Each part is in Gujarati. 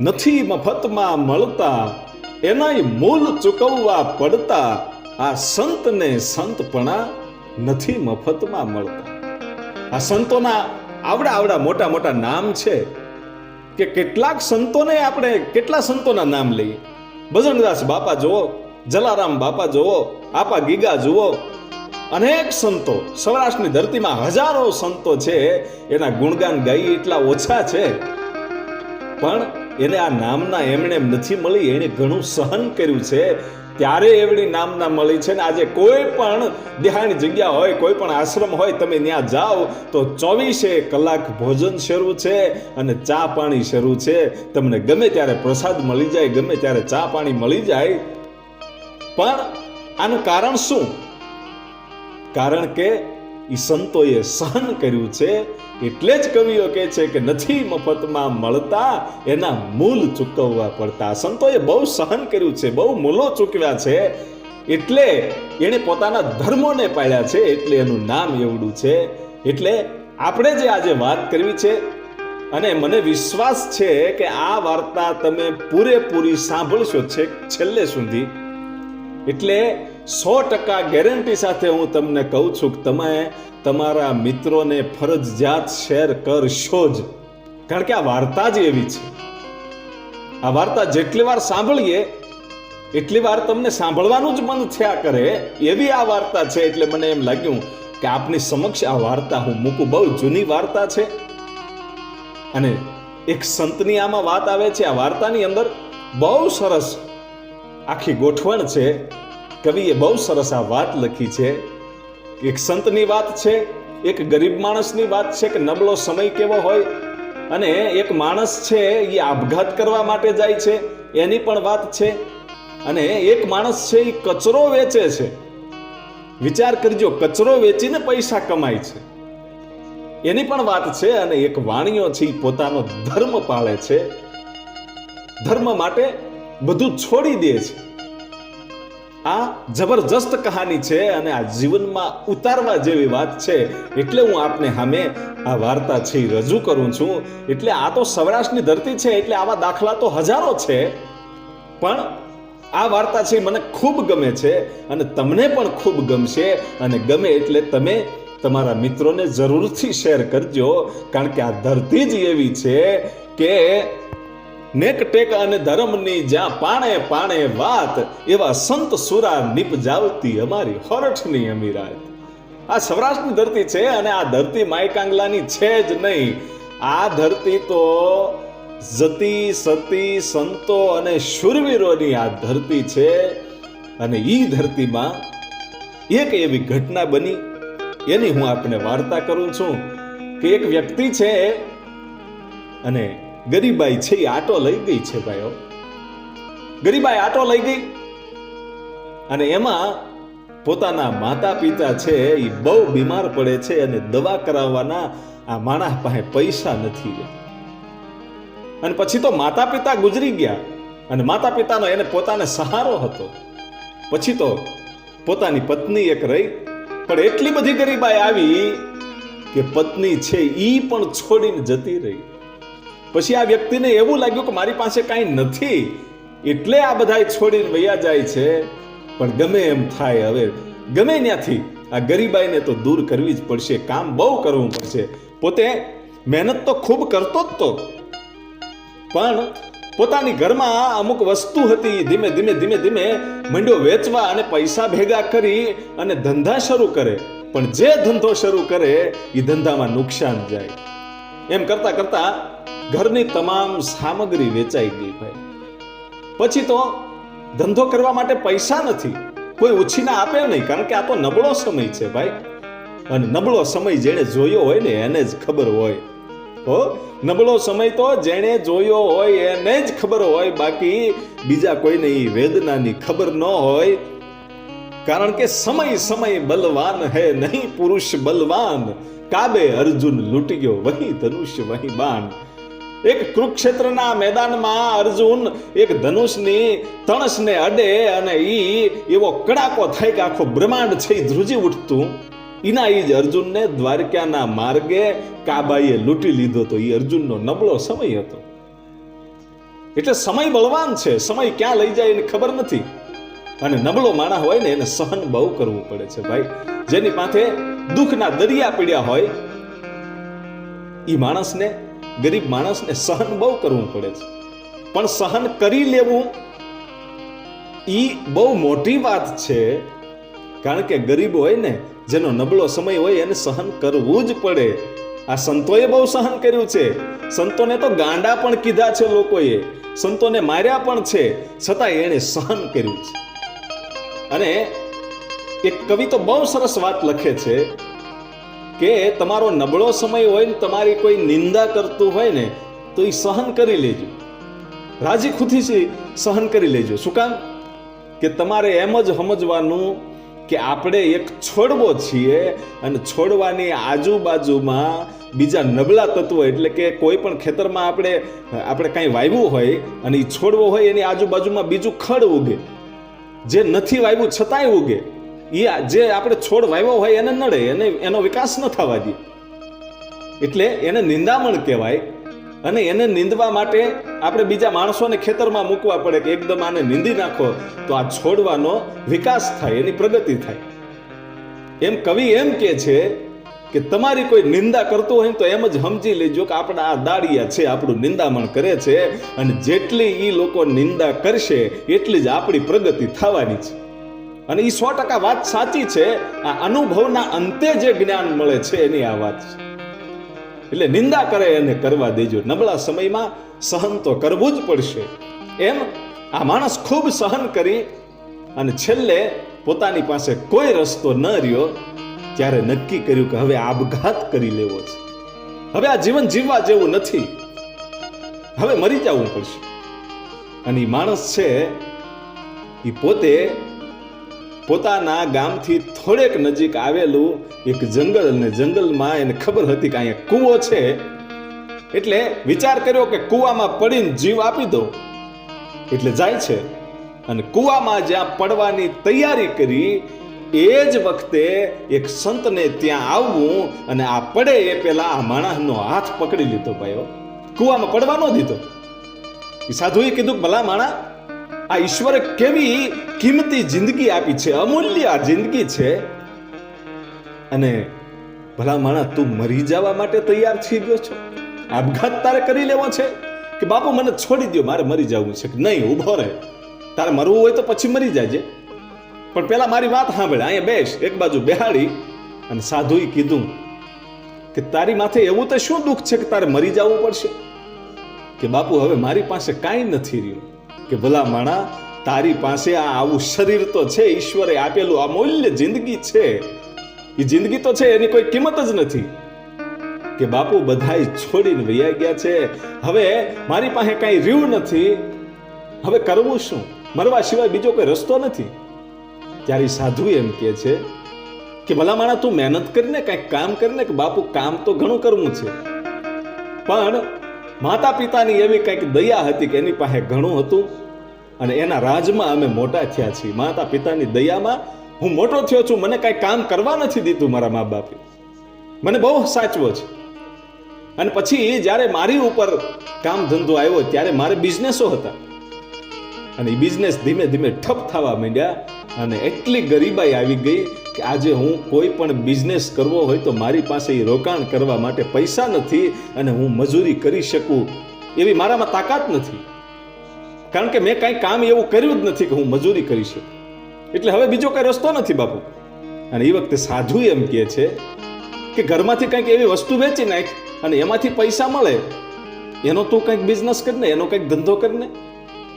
નથી મફતમાં મળતા, એનાય મૂલ ચૂકવવા પડતા, આ સંતને સંતપણા નથી મફતમાં મળતા. આ સંતોના આવડા આવડા મોટા મોટા નામ છે કે કેટલાક સંતોને આપણે કેટલા સંતોના નામ લઈએ? બજરંગદાસ બાપા જુઓ, જલારામ બાપા જુઓ, આપા ગીગા જુઓ, અનેક સંતો, સૌરાષ્ટ્રની ધરતીમાં હજારો સંતો છે, એના ગુણગાન ગાઈ એટલા ઓછા છે. પણ એને આ નામના એમણે નથી મળી, એણે ઘણું સહન કર્યું છે. ત્યારે એવડી નામના મળી છે ને આજે કોઈ પણ દેહાણી જગ્યા હોય, કોઈ પણ આશ્રમ હોય, તમે ત્યાં જાઓ તો ચોવીસે કલાક ભોજન શરૂ છે અને ચા પાણી શરૂ છે. તમને ગમે ત્યારે પ્રસાદ મળી જાય, ગમે ત્યારે ચા પાણી મળી જાય. પણ આનું કારણ શું? કારણ કે એ સંતોએ સહન કર્યું છે, એટલે જ કવિઓ કહે છે કે નથી મફતમાં મળતા, એના મૂલ ચૂકવવા પડતા. સંતોએ બહુ સહન કર્યું છે, બહુ મૂલો ચૂકવ્યા છે, એટલે એણે પોતાના ધર્મોને પાડ્યા છે, એટલે એનું નામ એવડું છે. એટલે આપણે જે આજે વાત કરવી છે, અને મને વિશ્વાસ છે કે આ વાર્તા તમે પૂરેપૂરી સાંભળશો છે છેલ્લે સુધી. એટલે સો ટકા ગેરંટી સાથે હું તમને કહું છું કે તમે તમારા મિત્રોને ફરજિયાત શેર કરશો જ. કારણ કે આ વાર્તા જ એવી છે. આ વાર્તા જેટલી વાર સાંભળીએ, એટલી વાર તમને સાંભળવાનું જ મન થયા કરે એવી આ વાર્તા છે. એટલે મને એમ લાગ્યું કે આપની સમક્ષ આ વાર્તા હું મૂકું. બહુ જૂની વાર્તા છે. અને એક સંતની આમાં વાત આવે છે. આ વાર્તાની અંદર બહુ સરસ આખી ગોઠવણ છે. કવિએ બહુ સરસ આ વાત લખી છે. એક સંતની વાત છે, એક ગરીબ માણસની વાત છે કે નબળો સમય કેવો હોય. અને એક માણસ છે એ આપઘાત કરવા માટે જાય છે, એની પણ વાત છે. અને એક માણસ છે એ કચરો વેચે છે. વિચાર કરજો, કચરો વેચીને પૈસા કમાય છે. એની પણ વાત છે અને એક વાણિયો છે એ પોતાનો ધર્મ પાળે છે. ધર્મ માટે બધું છોડી દે છે. આ જબરજસ્ત કહાની છે અને આ જીવનમાં ઉતારવા જેવી વાત છે. એટલે હું આપને સામે આ વાર્તા છે રજૂ કરું છું. એટલે આ તો સૌરાષ્ટ્રની ધરતી છે, એટલે આવા દાખલા તો હજારો છે. પણ આ વાર્તા છે મને ખૂબ ગમે છે અને તમને પણ ખૂબ ગમશે. અને ગમે એટલે તમે તમારા મિત્રોને જરૂરથી શેર કરજો. કારણ કે આ ધરતી જ એવી છે કે નેક ટેક અને ધર્મની જ્યાં પાણે પાણે વાત, એવા સંત સુરા નિપજાવતી અમારી હોરઠની અમીરાત. આ સૌરાષ્ટ્રની ધરતી છે અને આ ધરતી માયકાંગલાની છે જ નહીં. આ ધરતી તો જતી, સતી, સંતો અને શુરવીરોની આ ધરતી છે અને ઈ ધરતીમાં એક એવી ઘટના બની. એની હું આપને વાર્તા કરું છું કે એક વ્યક્તિ છે અને ગરીબાઈ છે, એ આટો લઈ ગઈ છે ભાઈઓ. ગરીબાઈ આટો લઈ ગઈ. અને એમાં પોતાના માતા પિતા છે, એ બહુ બીમાર પડે છે અને દવા કરાવવાના આ માણસ પાસે પૈસા નથી અને પછી તો માતા પિતા ગુજરી ગયા. અને માતા પિતાનો એને પોતાને સહારો હતો. પછી તો પોતાની પત્ની એક રહી. પણ એટલી બધી ગરીબાઈ આવી કે પત્ની છે, ઈ પણ છોડીને જતી રહી. પછી આ વ્યક્તિને એવું લાગ્યું કે મારી પાસે કાંઈ નથી. એટલે આ બધા છોડીને વૈયા જાય છે. પણ ગમે એમ થાય હવે. ગમે ત્યાંથી આ ગરીબાઈને તો દૂર કરવી જ પડશે. કામ બહુ કરવું પડશે. પોતે મહેનત તો ખૂબ કરતો જ તો. પણ પોતાની ઘરમાં અમુક વસ્તુ હતી. ધીમે ધીમે ધીમે ધીમે મંડ્યો વેચવા અને પૈસા ભેગા કરી અને ધંધા શરૂ કરે. પણ જે ધંધો શરૂ કરે એ ધંધામાં નુકસાન જાય. એમ કરતા કરતા ઘરની તમામ સામગ્રી વેચાઈ ગઈ ભાઈ. પછી તો ધંધો કરવા માટે પૈસા નથી, કોઈ ઉછીના આપે નહીં, કારણ કે આ તો નબળો સમય છે ભાઈ. અને નબળો સમય જેણે જોયો હોય ને એને જ ખબર હોય. હો, નબળો સમય તો જેણે જોયો હોય એને જ ખબર હોય, બાકી બીજા કોઈને એ વેદનાની ખબર ન હોય. કારણ કે સમય સમય બલવાન હે નહીં, પુરુષ બલવાન. કાબે અર્જુન લૂંટી ગયો, વહી ધનુષ્ય વહી બાણ. એક કુરુક્ષેત્રના મેદાનમાં અર્જુન એક ધનુષની તણસને અડે અને ઈ એવો કડાકો થાય કે આખો બ્રહ્માંડ છે ધ્રુજી ઉઠતું. એના ઈ જ અર્જુનને દ્વારકાના માર્ગે કાબાઈએ લૂંટી લીધો તો એ અર્જુનનો નબળો સમય હતો. એટલે સમય બળવાન છે, સમય ક્યાં લઈ જાય એને ખબર નથી. અને નબળો માણા હોય ને એને સહન બહુ કરવું પડે છે ભાઈ. જેની પાસે દુઃખના દરિયા પડ્યા હોય એ માણસને, ગરીબ માણસને સહન બહુ કરવું પડે છે. પણ સહન કરી લેવું એ બહુ મોટી વાત છે. કારણ કે ગરીબ હોય ને, જેનો નબળો સમય હોય એને સહન કરવું જ પડે. આ સંતોએ બહુ સહન કર્યું છે. સંતોને તો ગાંડા પણ કીધા છે લોકોએ. સંતોને માર્યા પણ છે. છતાં એણે સહન કર્યું છે. અને એક કવિ તો બહુ સરસ વાત લખે છે કે તમારો નબળો સમય હોય ને તમારી કોઈ નિંદા કરતું હોય ને, તો એ સહન કરી લેજો. રાજી ખુશીથી સહન કરી લેજો. શું કામ? કે તમારે એમ જ સમજવાનું કે આપણે એક છોડવો છીએ અને છોડવાની આજુબાજુમાં બીજા નબળા તત્વો એટલે કે કોઈ પણ ખેતરમાં આપણે આપણે કાંઈ વાવ્યું હોય અને એ છોડવો હોય, એની આજુબાજુમાં બીજું ખડ ઉગે. જે નથી વાવ્યું, છતાંય ઉગે. એ જે આપણે છોડ વાવ્યો હોય એને નડે, એને, એનો વિકાસ ન થવા દે. એટલે એને નિંદામણ કહેવાય અને એને નિંદવા માટે આપણે બીજા માણસોને ખેતરમાં મૂકવા પડે કે એકદમ આને નિંદી નાખો, તો આ છોડવાનો વિકાસ થાય, એની પ્રગતિ થાય. એમ કવિ એમ કે છે કે તમારી કોઈ નિંદા કરતું હોય તો એમ જ સમજી લેજો કે આપણા આ દાડિયા છે, આપણું નિંદામણ કરે છે અને જેટલી એ લોકો નિંદા કરશે, એટલી જ આપણી પ્રગતિ થવાની છે. અને એ સો ટકા વાત સાચી છે, આ અનુભવના અંતે જે જ્ઞાન મળે છે એની આ વાત છે. એટલે નિંદા કરે એને કરવા દેજો. નબળા સમયમાં સહન તો કરવું જ પડશે. એમ આ માણસ ખૂબ સહન કરી અને છેલ્લે પોતાની પાસે કોઈ રસ્તો ન રહ્યો ત્યારે નક્કી કર્યું કે હવે આપઘાત કરી લેવો છે. હવે આ જીવન જીવવા જેવું નથી. હવે મરી જવું પડશે. અને એ માણસ છે એ પોતે પોતાના ગામથી થોડેક નજીક આવેલું એક જંગલ અને જંગલમાં એને ખબર હતી કે અહીંયા કૂવો છે. એટલે વિચાર કર્યો કે કૂવામાં પડીને જીવ આપી દો એટલે જાય છે અને કૂવામાં જ્યાં પડવાની તૈયારી કરી, એ જ વખતે એક સંતને ત્યાં આવવું અને આ પડે એ પેલા આ માણસનો હાથ પકડી લીધો ભાઈઓ. કૂવામાં પડવા ન દીધો. સાધુએ કીધું ભલા માણા આ ઈશ્વરે કેવી કિંમતી જિંદગી આપી છે, અમૂલ્ય આ જિંદગી છે. અને ભલા માણા તું મરી જવા માટે તૈયાર થઈ ગયો છો? આપઘાત તારે કરી લેવો છે? કે બાપુ, મને છોડી દો મારે મરી જવું છે? કે નહીં, ઊભો રહે. તારે મરવું હોય તો પછી મરી જાજે. પણ પેલા મારી વાત સાંભળે, અહીંયા બેસ, એક બાજુ બેહાડી અને સાધુએ કીધું કે તારી માથે એવું તો શું દુઃખ છે કે તારે મરી જવું પડશે? કે બાપુ, હવે મારી પાસે કાંઈ નથી રહ્યું. કે ભલા માણા, તારી પાસે આ આવું શરીર તો છે, ઈશ્વરે આપેલું અમૂલ્ય જિંદગી છે. એ જિંદગી તો છે, એની કોઈ કિંમત જ નથી. કે બાપુ બધાય છોડીને વૈયા ગયા છે. હવે મારી પાસે કાંઈ રહ્યું નથી. હવે કરવું શું? મરવા સિવાય બીજો કોઈ રસ્તો નથી. ત્યારે સાધુ એમ કહે છે કે ભલા માણા, તું મહેનત કરીને કાંઈક કામ કરીને કે બાપુ કામ તો ઘણું કરવું છે. પણ માતા પિતાની એવી કંઈક દયા હતી કે એની પાસે ઘણું હતું. અને એના રાજમાં અમે મોટા થયા છીએ. માતા પિતાની દયામાં હું મોટો થયો છું. મને કાંઈ કામ કરવા નથી દીધું મારા મા બાપે મને બહુ સાચવો છે. અને પછી જ્યારે મારી ઉપર કામ ધંધો આવ્યો, ત્યારે મારે બિઝનેસો હતા. અને એ બિઝનેસ ધીમે ધીમે ઠપ થવા માંડ્યા અને એટલી ગરીબાઈ આવી ગઈ કે આજે હું કોઈ પણ બિઝનેસ કરવો હોય તો મારી પાસે એ રોકાણ કરવા માટે પૈસા નથી અને હું મજૂરી કરી શકું. એવી મારામાં તાકાત નથી. કારણ કે મેં કાંઈ કામ એવું કર્યું જ નથી કે હું મજૂરી કરી શકું. એટલે હવે બીજો કાંઈ રસ્તો નથી બાપુ. અને એ વખતે સાધુ એમ કહે છે કે ઘરમાંથી કંઈક એવી વસ્તુ વેચી નાખ અને એમાંથી પૈસા મળે. એનો તું કંઈક બિઝનેસ કરીને એનો કંઈક ધંધો કરીને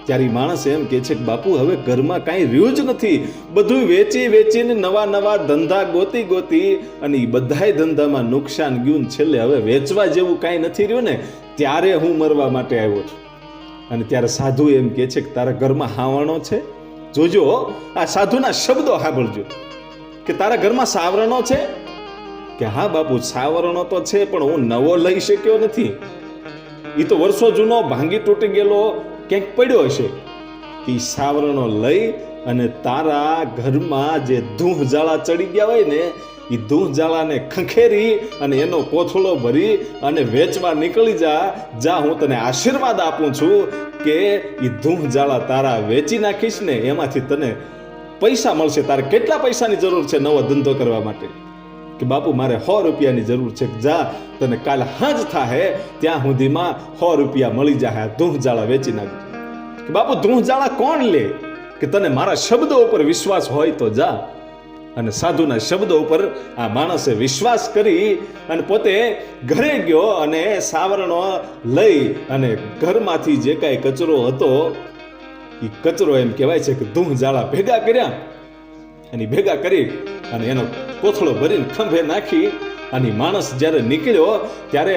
ત્યારે માણસ એમ કે છે કે બાપુ, હવે ઘરમાં કાંઈ રહ્યું જ નથી. બધું વેચી વેચીને નવા નવા ધંધા ગોતી ગોતી અને એ બધાય ધંધામાં નુકસાન ગયું છેલ્લે હવે વેચવા જેવું કાંઈ નથી રહ્યું ને, ત્યારે હું મરવા માટે આવ્યો છું. અને ત્યારે સાધુ એમ કે છે કે તારા ઘરમાં હાવણો છે? જોજો આ સાધુના શબ્દો સાંભળજો. કે તારા ઘરમાં સાવરણો છે? કે હા બાપુ, સાવરણો તો છે, પણ હું નવો લઈ શક્યો નથી. એ તો વર્ષો જૂનો ભાંગી તૂટી ગયેલો ક્યાંક પડ્યો હશે? એ સાવરણો લઈ અને તારા ઘરમાં જે ધૂહ જાળા ચડી ગયા હોય ને એ ધૂહ જાળાને ખંખેરી અને એનો કોથળો ભરી અને વેચવા નીકળી જા જા હું તને આશીર્વાદ આપું છું કે એ ધૂહ જાળા તારા વેચી નાખીશ ને, એમાંથી તને પૈસા મળશે. તારે કેટલા પૈસાની જરૂર છે નવો ધંધો કરવા માટે? કે બાપુ, મારે સો રૂપિયાની જરૂર છે જા, તને કાલે હાજ થાહે, ત્યાં સુધીમાં સો રૂપિયા મળી જાય ધૂહ જાળા વેચી નાખજો. કે બાપુ ધૂહ જાળા કોણ લે? કે તને મારા શબ્દો ઉપર વિશ્વાસ હોય તો જા. અને સાધુના શબ્દો ઉપર આ માણસે વિશ્વાસ કરી અને પોતે ઘરે ગયો અને સાવરણો લઈ અને ઘરમાંથી જે કાંઈ કચરો હતો એ કચરો એમ કહેવાય છે કે ધૂહ જાળા ભેગા કર્યા. અને ભેગા કરી અને એનો કોથળો ભરીને ખંભે નાખી અને માણસ જ્યારે નીકળ્યો, ત્યારે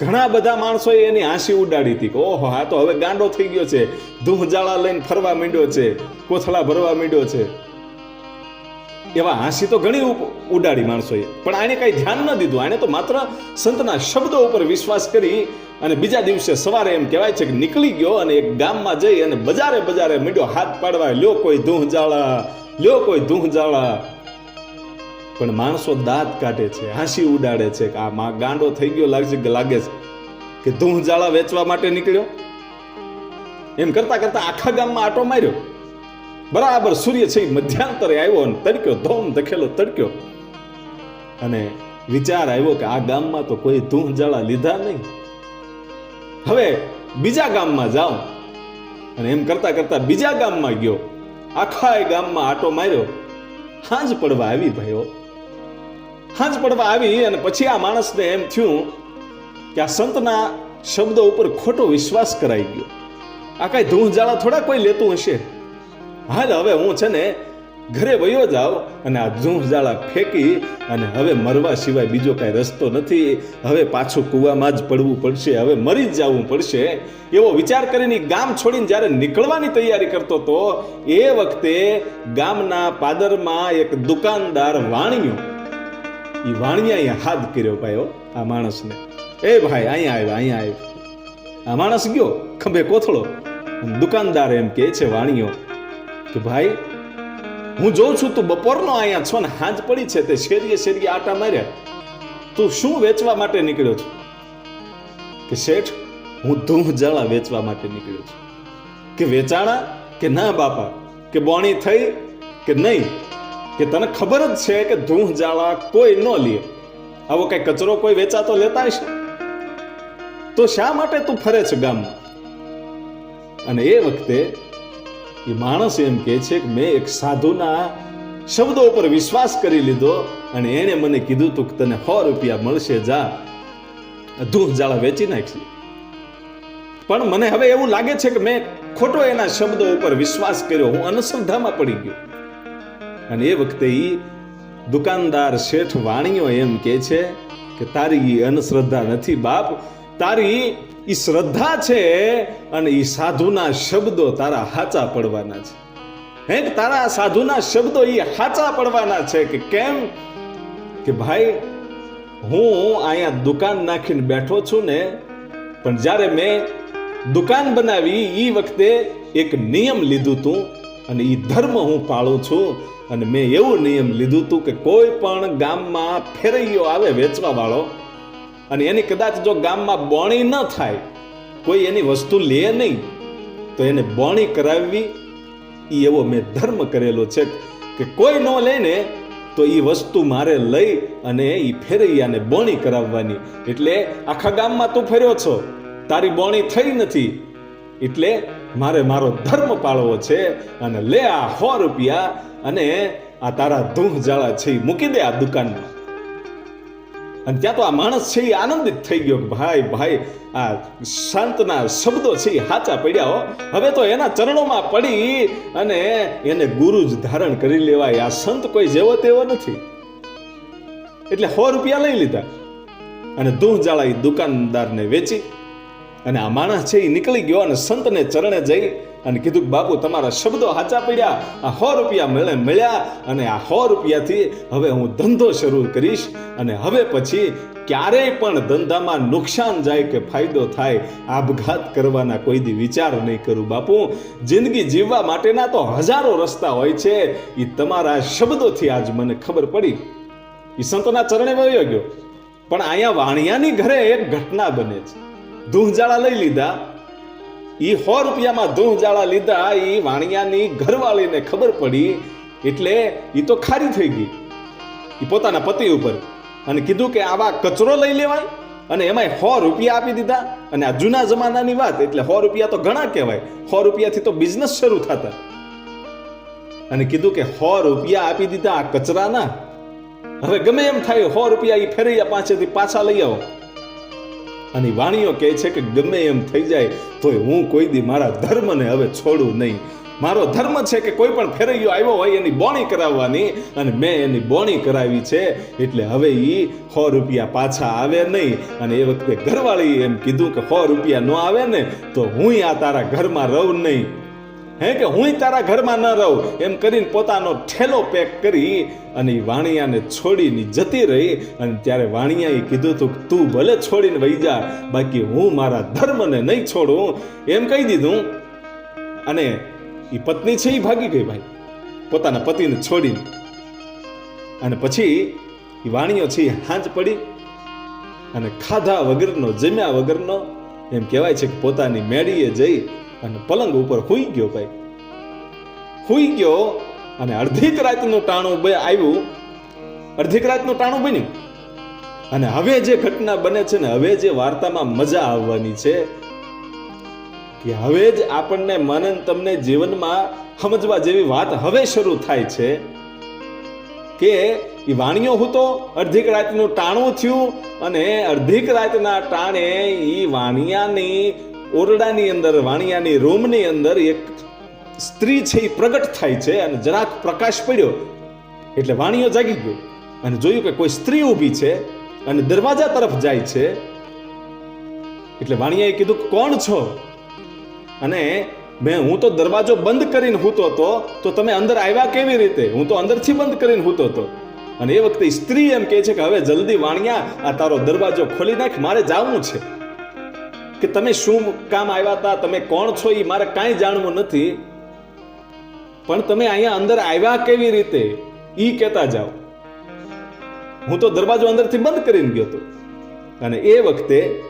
ઘણા બધા માણસોએ એની હાંસી ઉડાડી હતી ઓહો હા તો હવે ગાંડો થઈ ગયો છે. ધૂહ જાળા લઈને ફરવા માંડ્યો છે. કોથળા ભરવા માંડ્યો છે. એવા હાંસી તો ઘણી ઉડાડી માણસોએ. પણ આને કઈ ધ્યાન ન દીધું. આને તો માત્ર સંતના શબ્દો ઉપર વિશ્વાસ કરી અને બીજા દિવસે સવારે એમ કહેવાય છે કે નીકળી ગયો અને એક ગામમાં જઈ અને બજારે બજારે મીડ્યો હાથ પાડવા લ્યો કોઈ ધૂહ જાળા લ્યો કોઈ ધૂહ જાળા પણ માણસો દાંત કાઢે છે, હાંસી ઉડાડે છે કે આ માં ગાંડો થઈ ગયો લાગે છે લાગે છે કે ધૂહ જાળા વેચવા માટે નીકળ્યો? એમ કરતા કરતા આખા ગામમાં આટો માર્યો. બરાબર સૂર્ય છે મધ્યાંતરે આવ્યો અને તડક્યો, ધોમ દખેલો તડક્યો. અને વિચાર આવ્યો કે આ ગામમાં તો કોઈ ધૂહ જાળા લીધા નહીં. હવે બીજા ગામમાં જાઉં અને એમ કરતા કરતા બીજા ગામમાં ગયો. આખા ગામમાં આટો માર્યો. હાંજ પડવા આવી ભયો હાંજ પડવા આવી અને પછી આ માણસને એમ થયું કે આ સંતના શબ્દો ઉપર ખોટો વિશ્વાસ કરાઈ ગયો. આ કાંઈ ધૂંજાળા થોડા કોઈ લેતું હશે? હાલ હવે હું છે ને ઘરે વયો જાઓ અને આ ધૂહ જાળા ફેંકી અને હવે મરવા સિવાય બીજો કાંઈ રસ્તો નથી. હવે પાછું કૂવામાં જ પડવું પડશે, હવે મરી જ જવું પડશે. એવો વિચાર કરીને ગામ છોડીને જ્યારે નીકળવાની તૈયારી કરતો હતો એ વખતે ગામના પાદરમાં એક દુકાનદાર વાણિયો. એ વાણિયા અહીંયા હાથ કર્યો ભાઈઓ આ માણસને. એ ભાઈ, અહીંયા આવ્યો અહીંયા આવ્યો. આ માણસ ગયો, ખંભે કોથળો. દુકાનદાર એમ કહે છે વાણિયો કે ભાઈ હું જોઉં છું તું બપોરનો અહીંયા છો ને હાંજ પડી છે તે શેરીએ શેરીએ આટા માર્યા. તું શું વેચવા માટે નીકળ્યો છું? કે શેઠ, હું ધૂહ જાળા વેચવા માટે નીકળ્યો છું. કે વેચાણા? કે ના બાપા? કે બોણી થઈ? કે નહીં? કે તને ખબર જ છે કે ધૂહ જાળા કોઈ ન લે. આવો કઈ કચરો કોઈ વેચાતો લેતા હશે? તો શા માટે તું ફરે છે ગામમાં? અને એ વખતે એ માણસ એમ કહે છે કે મેં એક સાધુના શબ્દો ઉપર વિશ્વાસ કરી લીધો અને એણે મને કીધું તું કે તને સો રૂપિયા મળશે, જા. ધૂહ જાળા વેચી નાખી. પણ મને હવે એવું લાગે છે કે મેં ખોટો એના શબ્દો ઉપર વિશ્વાસ કર્યો. હું અનશ્રદ્ધામાં પડી ગયો. અને એ વખતે એ દુકાનદાર શેઠ વાણીઓ એમ કહે છે કે તારી એ અનશ્રદ્ધા નથી બાપ. તારી એ શ્રદ્ધા છે અને એ સાધુના શબ્દો તારા હાચા પડવાના છે. હે તારા સાધુના શબ્દો એ હાચા પડવાના છે કે કેમ? કે ભાઈ, હું અહીંયા દુકાન નાખીને બેઠો છું ને, પણ જ્યારે મેં દુકાન બનાવી એ વખતે એક નિયમ લીધું તું અને એ ધર્મ હું પાળું છું અને મેં એવું નિયમ લીધું તું કે કોઈ પણ ગામમાં ફેરૈયો આવે વેચવા વાળો અને એની કદાચ જો ગામમાં બોણી ન થાય, કોઈ એની વસ્તુ લે નહીં, તો એને બોણી કરાવવી એ એવો મેં ધર્મ કરેલો છે કે કોઈ ન લે ને તો એ વસ્તુ મારે લઈ અને એ ફેરૈયાને બોણી કરાવવાની. એટલે આખા ગામમાં તું ફેર્યો છો, તારી બોણી થઈ નથી, એટલે મારે મારો ધર્મ પાળવો છે અને લે આ સો રૂપિયા અને આ તારા ધૂહ જાળા છે મૂકી દે આ દુકાનમાં. અને ત્યાં તો આ માણસ છે એ આનંદિત થઈ ગયો ભાઈ ભાઈ, આ શાંતના શબ્દો છે એ હાચા પડ્યા હો. હવે તો એના ચરણોમાં પડી અને એને ગુરુ જ ધારણ કરી લેવાય. આ સંત કોઈ જેવો તેવો નથી. એટલે સો રૂપિયા લઈ લીધા અને દૂહ જાળા એ દુકાનદારને વેચી અને આ માણસ છે એ નીકળી ગયો અને સંતને ચરણે જઈ અને કીધું કે, બાપુ, તમારા શબ્દો હાચા પડ્યા. આ સો રૂપિયા મળે મળ્યા અને આ સો રૂપિયાથી હવે હું ધંધો શરૂ કરીશ. અને હવે પછી ક્યારેય પણ ધંધામાં નુકસાન જાય કે ફાયદો થાય, આપઘાત કરવાના કોઈ દી વિચાર નહીં કરું, બાપુ. જિંદગી જીવવા માટેના તો હજારો રસ્તા હોય છે. એ તમારા શબ્દોથી આજ મને ખબર પડી. એ સંતોના ચરણે વયો ગયો. પણ અહીંયા વાણિયાની ઘરે એક ઘટના બને છે. ધૂંજાળા લઈ લીધા. એ સો રૂપિયામાં ધૂંજાળા લીધા. એ વાણિયાની ઘરવાળીને ખબર પડી. એટલે એ તો ખારી થઈ ગઈ. એ પોતાના પતિ ઉપર. અને કીધું કે આવા કચરો લઈ લેવાય અને એમાં સો રૂપિયા આપી દીધા. અને આ જૂના જમાનાની વાત, એટલે સો રૂપિયા તો ઘણા કહેવાય. સો રૂપિયાથી તો બિઝનેસ શરૂ થતા. અને કીધું કે સો રૂપિયા આપી દીધા આ કચરાના. હવે ગમે એમ થાય, સો રૂપિયા એ ફેરૈયા પાસેથી પાછા લઈ આવો. અને વાણીઓ કહે છે કે ગમે એમ થઈ જાય, તોય હું કોઈ દી મારા ધર્મને હવે છોડું નહીં. મારો ધર્મ છે કે કોઈ પણ ફેરૈયો આવ્યો હોય એની બોણી કરાવવાની, અને મેં એની બોણી કરાવી છે, એટલે હવે એ સો રૂપિયા પાછા આવે નહીં. અને એ વખતે ઘરવાળી એમ કીધું કે સો રૂપિયા ન આવે ને, તો હું આ તારા ઘરમાં રહું નહીં. હે કે હું તારા ઘરમાં ન રહું? એમ કરીને પોતાનો ઠેલો પેક કરી અને એ વાણિયાને છોડીને જતી રહી અને ત્યારે વાણિયાએ કીધું તું તું ભલે છોડીને વહી જા, બાકી હું મારા ધર્મને નહીં છોડું. એમ કહી દીધું. અને એ પત્ની છે એ ભાગી ગઈ ભાઈ. પોતાના પતિને છોડીને. અને પછી એ વાણિયો છે એ હાંજ પડી અને ખાધા વગરનો, જમ્યા વગરનો, એમ કહેવાય છે કે પોતાની મેળીએ જઈ અને પલંગ ઉપર હુઈ ગયો ભાઈ. હુઈ ગયો અને અડધીક રાતનું ટાણું આવ્યું. અડધીક રાતનું ટાણું બન્યું. અને હવે જે ઘટના બને છે ને, હવે જે વાર્તામાં મજા આવવાની છે કે હવે જ આપણને મનન તમને જીવનમાં સમજવા જેવી વાત હવે શરૂ થાય છે કે એ વાણિયો હતો અડધીક રાતનું ટાણું થયું અને અડધીક રાતના ટાણે એ વાણિયાની ઓરડાની અંદર, વાણિયાની રૂમની અંદર એક સ્ત્રી છે એ પ્રગટ થાય છે અને જરાક પ્રકાશ પડ્યો. એટલે વાણીઓ જાગી ગયો અને જોયું કે કોઈ સ્ત્રી ઊભી છે અને દરવાજા તરફ જાય છે. એટલે વાણિયાએ કીધું, કોણ છો? અને મેં, હું તો દરવાજો બંધ કરીને હૂતો હતો, તો તમે અંદર આવ્યા કેવી રીતે? હું તો અંદરથી બંધ કરીને હૂતો હતો. અને એ વખતે સ્ત્રી એમ કહે છે કે, હવે જલ્દી વાણિયા, આ તારો દરવાજો ખોલી નાખ, મારે જાવું છે. કે તમે શું કામ આવ્યા હતા, તમે કોણ છો એ મારે કાંઈ જાણવું નથી. પણ તમે અહીંયા અંદર આવ્યા કેવી રીતે એ કહેતા જાઓ. હું તો દરવાજો અંદરથી બંધ કરીને ગયો હતો. અને એ વખતે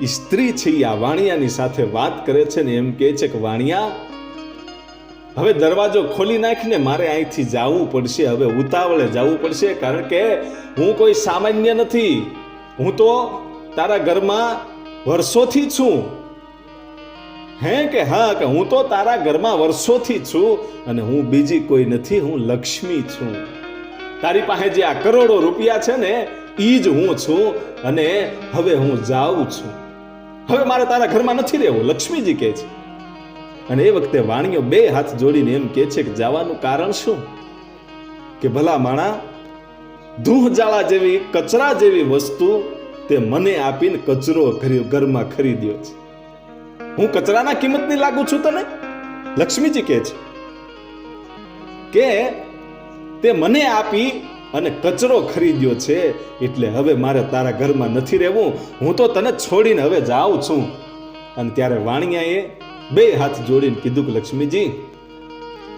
ઈ સ્ત્રી છે એ આ વાણિયાની સાથે વાત કરે છે ને એમ કહે છે કે, વાણિયા, હવે દરવાજો ખોલી નાખીને મારે અહીંથી જવું પડશે, હવે ઉતાવળે જવું પડશે, કારણ કે હું કોઈ સામાન્ય નથી. હું તો તારા ઘરમાં વર્ષોથી છું. હે કે હા કે હું તો તારા ઘરમાં વર્ષોથી છું અને હું બીજી કોઈ નથી, હું લક્ષ્મી છું. તારી પાસે જે આ કરોડો રૂપિયા છે ને એ જ હું છું અને હવે હું જાઉં છું. હવે મારે તારા ઘરમાં નથી રહેવું, લક્ષ્મીજી કહે છે. અને એ વખતે વાણીઓ બે હાથ જોડીને એમ કહે છે કે જવાનું કારણ શું? કે ભલા માણા ધૂહજાળા જેવી, કચરા જેવી વસ્તુ તે મને આપીને કચરો ઘરે- ઘરમાં ખરીદ્યો છે. હું કચરાના કિંમતની લાગુ છું તને? લક્ષ્મીજી કહે છે. કે તે મને આપી અને કચરો ખરીદ્યો છે એટલે હવે મારે તારા ઘરમાં નથી રહેવું. હું તો તને છોડીને હવે જાઉં છું. અને ત્યારે વાણિયાએ બે હાથ જોડીને કીધું કે, લક્ષ્મીજી,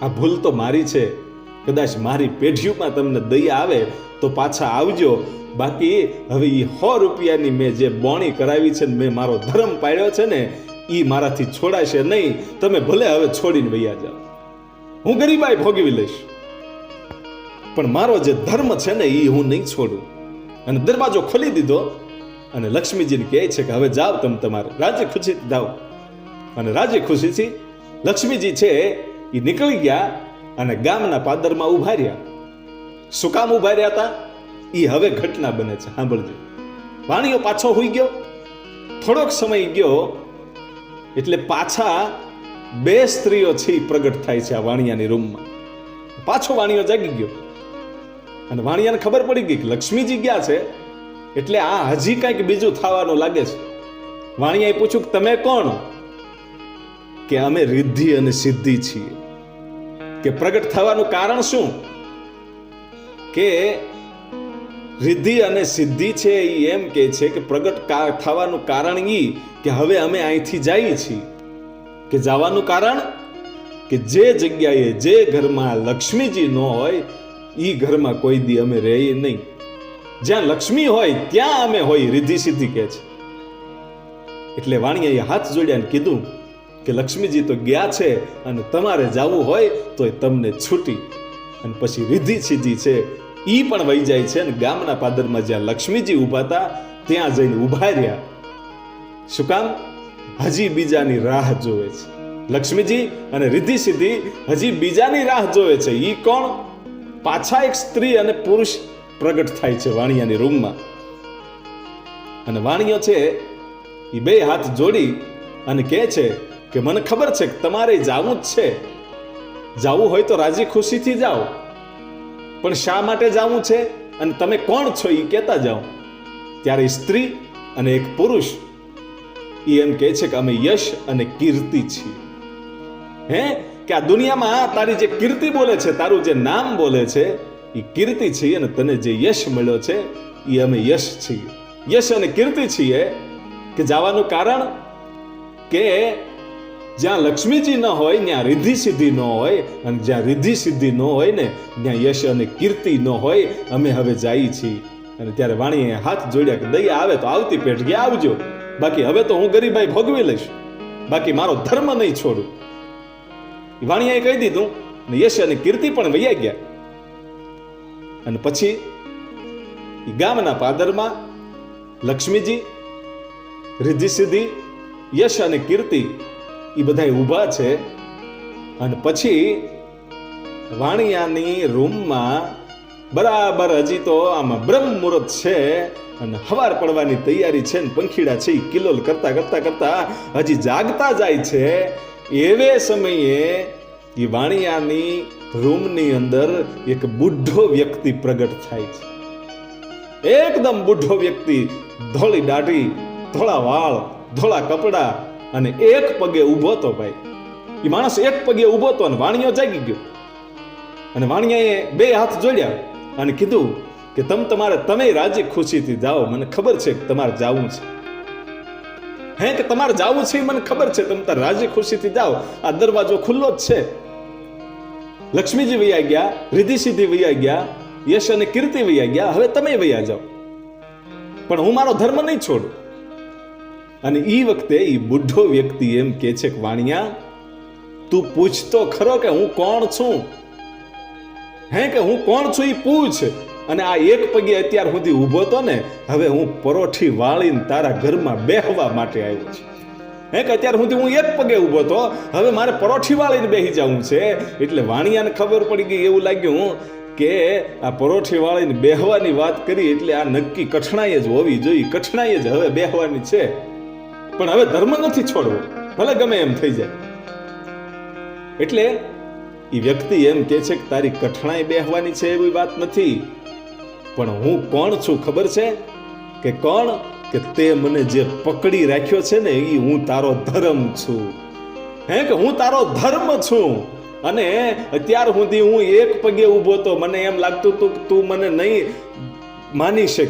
આ ભૂલ તો મારી છે. કદાચ મારી પેઢીઓમાં તમને દયા આવે તો પાછા આવજો. બાકી હવે એ સો રૂપિયાની મેં જે બોણી કરાવી છે ને મેં મારો ધર્મ પાડ્યો છે ને એ મારાથી છોડાશે નહીં. તમે ભલે હવે છોડીને વૈયા જાઓ. હું ગરીબાઈ ભોગવી લઈશ. પણ મારો જે ધર્મ છે ને એ હું નહીં છોડું. અને દરવાજો ખોલી દીધો. અને લક્ષ્મીજીને કહે છે કે હવે જાઓ તમે તમારે. રાજી ખુશીથી જાઓ. અને રાજી ખુશીથી લક્ષ્મીજી છે એ નીકળી ગયા અને ગામના પાદરમાં ઊભા રહ્યા. શું કામ રહ્યા હતા? એ હવે ઘટના બને છે, સાંભળજો. વાણીઓ પાછો હોઈ ગયો. થોડોક સમય ગયો એટલે પાછા બે સ્ત્રીઓ છે એ પ્રગટ થાય છે આ વાણિયાની રૂમમાં. પાછો વાણિયો જાગી ગયો. અને વાણિયાને ખબર પડી ગઈ કે લક્ષ્મીજી ગયા છે, એટલે આ હજી કંઈક બીજું થવાનું લાગે છે. વાણિયાએ પૂછ્યું કે તમે કોણ? કે અમે રિદ્ધિ અને સિદ્ધિ છીએ. કે પ્રગટ થવાનું કારણ શું? કે રિદ્ધિ અને સિદ્ધિ છે એ એમ કે છે કે પ્રગટ કા- થવાનું કારણ એ કે હવે અમે અહીંથી જઈએ છીએ. કે જવાનું કારણ? કે જે જગ્યાએ, જે ઘરમાં લક્ષ્મીજી ન હોય એ ઘરમાં કોઈ દી અમે રહીએ નહીં. જ્યાં લક્ષ્મી હોય, ત્યાં અમે હોય, રિદ્ધિ સિદ્ધિ કહે છે. એટલે વાણિયાએ હાથ જોડ્યા ને કીધું કે લક્ષ્મીજી તો ગયા છે અને તમારે જવું હોય તો તમને છૂટી. અને પછી રિદ્ધિ સિદ્ધિ છે ઈ પણ વહી જાય છે અને ગામના પાદરમાં જ્યાં લક્ષ્મીજી ઊભા હતા, ત્યાં જઈને ઊભા રહ્યા. શું કામ? હજી બીજાની રાહ જોવે છે. લક્ષ્મીજી અને રિદ્ધિ સિદ્ધિ હજી બીજાની રાહ જોવે છે. એ કોણ? પાછા એક સ્ત્રી અને પુરુષ પ્રગટ થાય છે વાણિયાની રૂમમાં. અને વાણિયો છે એ બે હાથ જોડી અને કહે છે કે, મને ખબર છે કે તમારે જાવું જ છે. જાવું હોય તો રાજી ખુશીથી જાઓ. પણ શા માટે જાવું છે? અને તમે કોણ છો એ કહેતા જાઓ. ત્યારે સ્ત્રી અને એક પુરુષ એ એમ કહે છે કે અમે યશ અને કીર્તિ છીએ. હે? કે આ દુનિયામાં તારી જે કીર્તિ બોલે છે, તારું જે નામ બોલે છે એ કીર્તિ છે અને તને જે યશ મળ્યો છે એ અમે યશ છીએ. યશ અને કીર્તિ છીએ કે જવાનું કારણ કે જ્યાં લક્ષ્મીજી ન હોય, ત્યાં રિદ્ધિ સિદ્ધિ ન હોય, અને જ્યાં રિદ્ધિ સિદ્ધિ ન હોય ને, ત્યાં યશ અને કીર્તિ ન હોય, અમે હવે જઈએ છીએ. અને ત્યારે વાણીએ હાથ જોડ્યા કે દયા આવે તો આવતી પેટ ગયા આવજો. બાકી હવે તો હું ગરીબાઈ ભોગવી લઈશ. બાકી મારો ધર્મ નહીં છોડું. વાણીએ કહી દીધું ને યશ અને કીર્તિ પણ વૈયા ગયા. અને પછી ગામના પાદરમાં લક્ષ્મીજી રિદ્ધિ સિદ્ધિ યશ અને કીર્તિ એ બધા ઊભા છે. અને પછી વાણિયાની રૂમમાં બરાબર હજી તો આમાં બ્રહ્મ મુહૂર્ત છે. અને હવાર પડવાની તૈયારી છે ને પંખીડા છે કિલોલ કરતા કરતા કરતા હજી જાગતા જાય છે. એવે સમયે એ વાણિયાની રૂમની અંદર એક બુઢો વ્યક્તિ પ્રગટ થાય છે. એકદમ બુઢો વ્યક્તિ, ધોળી દાઢી, ધોળા વાળ, ધોળા કપડા અને એક પગે ઊભો તો ભાઈ. એ માણસ એક પગે ઊભો તો અને વાણિયો જાગી ગયો. અને વાણિયાએ બે હાથ જોડ્યા અને કીધું કે, તમ તમારે તમે રાજી ખુશીથી જાઓ, મને ખબર છે કે તમારે જાવું છે. હે કે તમારે જાવું છે મને ખબર છે, તમે તાર રાજી ખુશીથી જાઓ. આ દરવાજો ખુલ્લો જ છે. લક્ષ્મીજી વૈયા ગયા રિધિ વૈયા ગયા, યશ અને કીર્તિ વૈયા ગયા, હવે તમે વૈયા જાઓ. પણ હું મારો ધર્મ નહીં છોડું. અને એ વખતે એ બુઢો વ્યક્તિ એમ કે છે કે, વાણિયા, તું પૂછતો ખરો કે હું કોણ છું? હે કે હું કોણ છું એ પૂછ. અને આ એક પગે અત્યાર સુધી ઊભો તો ને, હવે હું પરોઠી વાળીને તારા ઘરમાં બેહવા માટે આવ્યો છું. હે કે અત્યાર સુધી હું એક પગે ઊભો તો, હવે મારે પરોઠી વાળીને બેહી જવું છે. એટલે વાણિયાને ખબર પડી ગઈ, એવું લાગ્યું કે આ પરોઠી વાળીને બેહવાની વાત કરી, એટલે આ નક્કી કઠણાઈ જ હોવી જોઈએ, કઠણાઈ જ હવે બેહવાની છે. પણ હવે ધર્મ નથી છોડવો. ભલે ગમે એમ થઈ જાય. એટલે એ વ્યક્તિ એમ કે છે કે તારી કઠણાઈ બેહવાની છે એવી વાત નથી. પણ હું કોણ છું ખબર છે? કે કોણ? કે તે મને જે પકડી રાખ્યો છે ને એ હું તારો ધર્મ છું. હે કે હું તારો ધર્મ છું? અને અત્યાર સુધી હું એક પગે ઊભો તો મને એમ લાગતું હતું કે તું મને નહીં માની શક.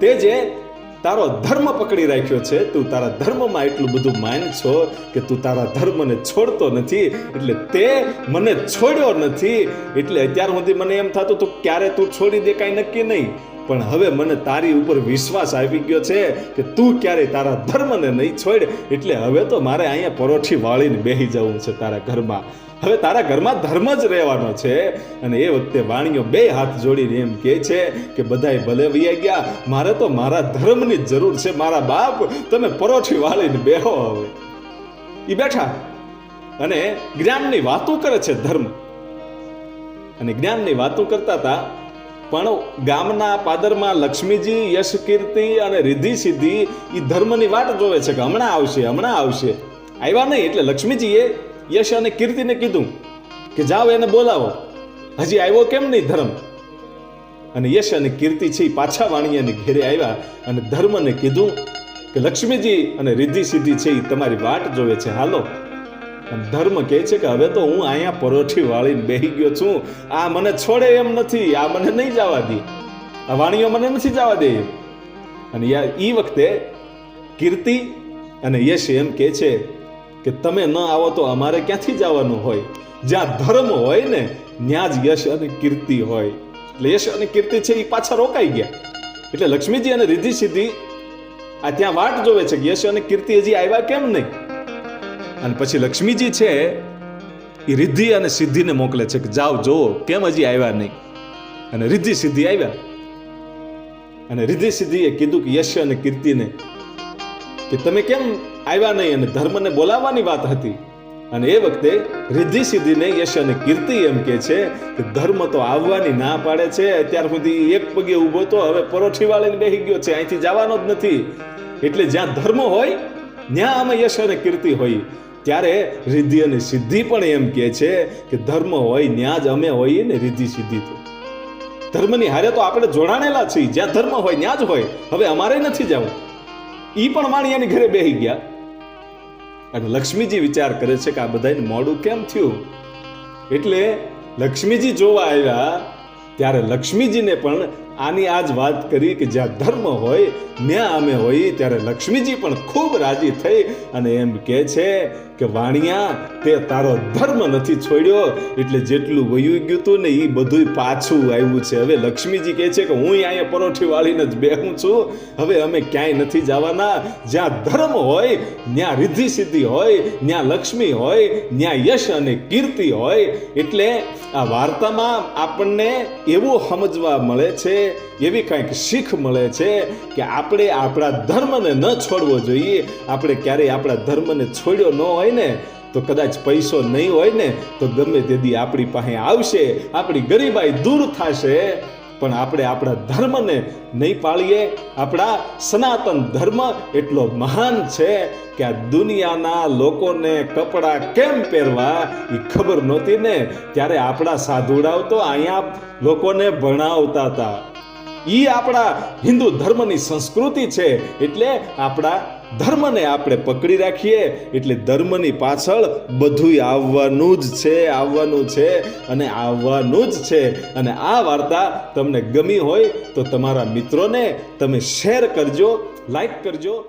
તે જે તારો ધર્મ પકડી રાખ્યો છે, તું તારા ધર્મમાં એટલું બધું માન છો કે તું તારા ધર્મને છોડતો નથી, એટલે તે મને છોડ્યો નથી. એટલે અત્યાર સુધી મને એમ થતું તું ક્યારે તું છોડી દે કાંઈ નક્કી નહીં. પણ હવે મને તારી ઉપર વિશ્વાસ આવી ગયો છે કે તું ક્યારે તારા ધર્મને નહીં છોડ. એટલે હવે તો મારે અહીંયા પરોઠી વાળીને બેસી જવું છે તારા ઘરમાં. હવે તારા ઘરમાં ધર્મ જ રહેવાનો છે. અને એ વખતે વાણીઓ બે હાથ જોડીને એમ કહે છે કે બધાય ભલે વૈયા ગયા, મારે તો મારા ધર્મની જરૂર છે. મારા બાપ, તમે પરોઠી વાળીને બેહો હવે. એ બેઠા. અને જ્ઞાનની વાતો કરે છે ધર્મ. અને જ્ઞાનની વાતો કરતા હતા, પણ ગામના પાદરમાં લક્ષ્મીજી, યશ કીર્તિ અને રિદ્ધિ સિદ્ધિ એ ધર્મની વાટ જોવે છે કે હમણાં આવશે હમણાં આવશે. આવ્યા નહીં એટલે લક્ષ્મીજીએ યશ અને કીર્તિને કીધું કે જાઓ એને બોલાવો. હજી આવ્યો કેમ નહીં ધર્મ? અને યશ અને કીર્તિ છે પાછા અને ઘેરે આવ્યા અને ધર્મને કીધું કે લક્ષ્મીજી અને રિદ્ધિ સિદ્ધિ છે એ તમારી વાટ જોવે છે, હાલો. અને ધર્મ કહે છે કે હવે તો હું અહીંયા પરોઠી વાળીને બેહી ગયો છું. આ મને છોડે એમ નથી, આ મને નહીં જવા દે. આ વાણીઓ મને નથી જવા દે. અને યા એ વખતે કીર્તિ અને યશ એમ કહે છે કે તમે ન આવો તો અમારે ક્યાંથી જવાનું હોય? જ્યાં ધર્મ હોય ને, ત્યાં જ યશ અને કીર્તિ હોય. એટલે યશ અને કીર્તિ છે એ પાછા રોકાઈ ગયા. એટલે લક્ષ્મીજી અને રિદ્ધિ સિદ્ધિ આ ત્યાં વાટ જોવે છે કે યશ અને કીર્તિ હજી આવ્યા કેમ નહીં? અને પછી લક્ષ્મીજી છે એ રિદ્ધિ અને સિદ્ધિને મોકલે છે કે જાઓ, જુઓ, કેમ હજી આવ્યા નહીં? અને રિદ્ધિ સિદ્ધિ આવ્યા. અને રિદ્ધિ સિદ્ધિએ કીધું કે યશ અને કીર્તિને કે તમે કેમ આવ્યા નહીં અને ધર્મને બોલાવવાની વાત હતી. અને એ વખતે રિદ્ધિ સિદ્ધિને યશ અને કીર્તિ એમ કે છે કે ધર્મ તો આવવાની ના પાડે છે, અત્યાર સુધી એક પગે ઊભો તો હવે પરોઠી વાળીને બેસી ગયો છે, અહીંથી જવાનો જ નથી. એટલે જ્યાં ધર્મ હોય, ત્યાં અમે યશ અને કીર્તિ હોય. ત્યારે રિદ્ધિ અને સિદ્ધિ પણ એમ કે છે કે ધર્મ હોય, ત્યાં જ અમે હોઈએ ને રિદ્ધિ સિદ્ધિ તો. ધર્મની હારે તો આપણે જોડાણેલા છીએ. જ્યાં ધર્મ હોય, ત્યાં જ હોય. હવે અમારે નથી જવું. એ પણ માણી એની ઘરે બેસી ગયા. અને લક્ષ્મીજી વિચાર કરે છે કે આ બધાને મોડું કેમ થયું? એટલે લક્ષ્મીજી જોવા આવ્યા ત્યારે લક્ષ્મીજીને પણ આની આ જ વાત કરી કે જ્યાં ધર્મ હોય ત્યાં અમે હોઈએ ત્યારે લક્ષ્મીજી પણ ખૂબ રાજી થઈ અને એમ કહે છે કે વાણિયા, તે તારો ધર્મ નથી છોડ્યો. એટલે જેટલું વયું ગયું હતું ને એ બધું પાછું આવ્યું છે. હવે લક્ષ્મીજી કહે છે કે હું અહીંયા પરોઠી વાળીને જ બેહું છું. હવે અમે ક્યાંય નથી જવાના. જ્યાં ધર્મ હોય, ત્યાં રિદ્ધિ સિદ્ધિ હોય, ત્યાં લક્ષ્મી હોય, ત્યાં યશ અને કીર્તિ હોય. એટલે આ વાર્તામાં આપણને એવું સમજવા મળે છે, એવી કંઈક શીખ મળે છે કે આપણે આપણા ધર્મને ન છોડવો જોઈએ. આપણે ક્યારેય આપણા ધર્મને છોડ્યો ન હોય ને, તો કદાચ પૈસો નહીં હોય ને, તો ગમે તેદી આપણી પાસે આવશે, આપણી ગરીબાઈ દૂર થશે. પણ આપણે આપણા ધર્મને નહીં પાળીએ. આપણા સનાતન ધર્મ એટલો મહાન છે કે આ દુનિયાના લોકોને કપડાં કેમ પહેરવા એ ખબર નહોતી ને? ત્યારે આપણા સાધુડાઓ તો અહીંયા લોકોને ભણાવતા હતા. એ આપણા હિન્દુ ધર્મની સંસ્કૃતિ છે. એટલે આપણા ધર્મને આપણે પકડી રાખીએ એટલે ધર્મની પાછળ બધુંય આવવાનું જ છે, આવવાનું છે અને આવવાનું જ છે. અને આ વાર્તા તમને ગમી હોય તો તમારા મિત્રોને તમે શેર કરજો, લાઈક કરજો